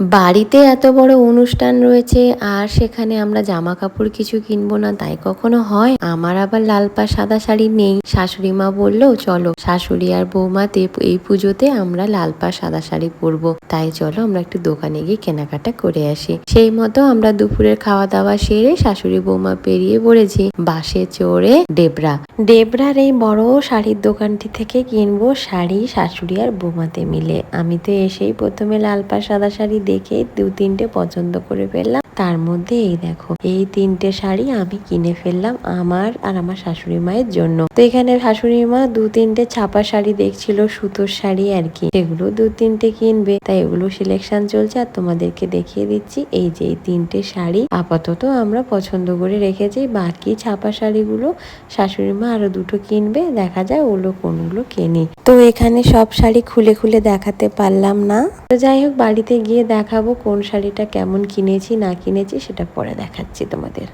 বাড়িতে এত বড় অনুষ্ঠান রয়েছে, আর সেখানে আমরা জামা কাপড় কিছু কিনবো না, তাই কখনো হয়? আমার আবার লাল পা সাদা শাড়ি নেই। শাশুড়ি মা বলল, চলো, শাশুড়ি আর বৌমাতে এই পুজোতে আমরা লাল পা সাদা শাড়ি পরবো। তাই চলো, আমরা একটু দোকানে গিয়ে কেনাকাটা করে আসি। সেই মতো আমরা দুপুরের খাওয়া দাওয়া সেরে শাশুড়ি বৌমা পেরিয়ে পড়েছি বাসে চড়ে ডেবরা। ডেবরার এই বড় শাড়ির দোকানটি থেকে কিনবো শাড়ি শাশুড়ি আর বৌমাতে মিলে। আমি তো এসেই প্রথমে লাল পা সাদা শাড়ি দেখে দু তিনটে পছন্দ করে ফেললাম। তার মধ্যে এই দেখো, এই তিনটে শাড়ি আমি কিনে ফেললাম আমার আর আমার শাশুড়ি মায়ের জন্য। তো এখানে শাশুড়ি মা দু তিনটে ছাপা শাড়ি দেখছিল, সুতোর শাড়ি আর কি। সেগুলো দু তিনটে কিনবে, তাই এগুলো সিলেকশন চলছে আর তোমাদেরকে দেখিয়ে দিচ্ছি। এই যে এই তিনটে শাড়ি, আপাতত আমরা পছন্দ করে রেখেছি। বাকি ছাপা শাড়িগুলো শাশুড়ি মা আরও দুটো কিনবে, দেখা যায় ওগুলো কোনগুলো কেনি। তো এখানে সব শাড়ি খুলে খুলে দেখাতে পারলাম না। তো যাই হোক, বাড়িতে গিয়ে দেখাবো কোন শাড়িটা কেমন কিনেছি, না কিনেছি, সেটা পরে দেখাচ্ছি তোমাদের।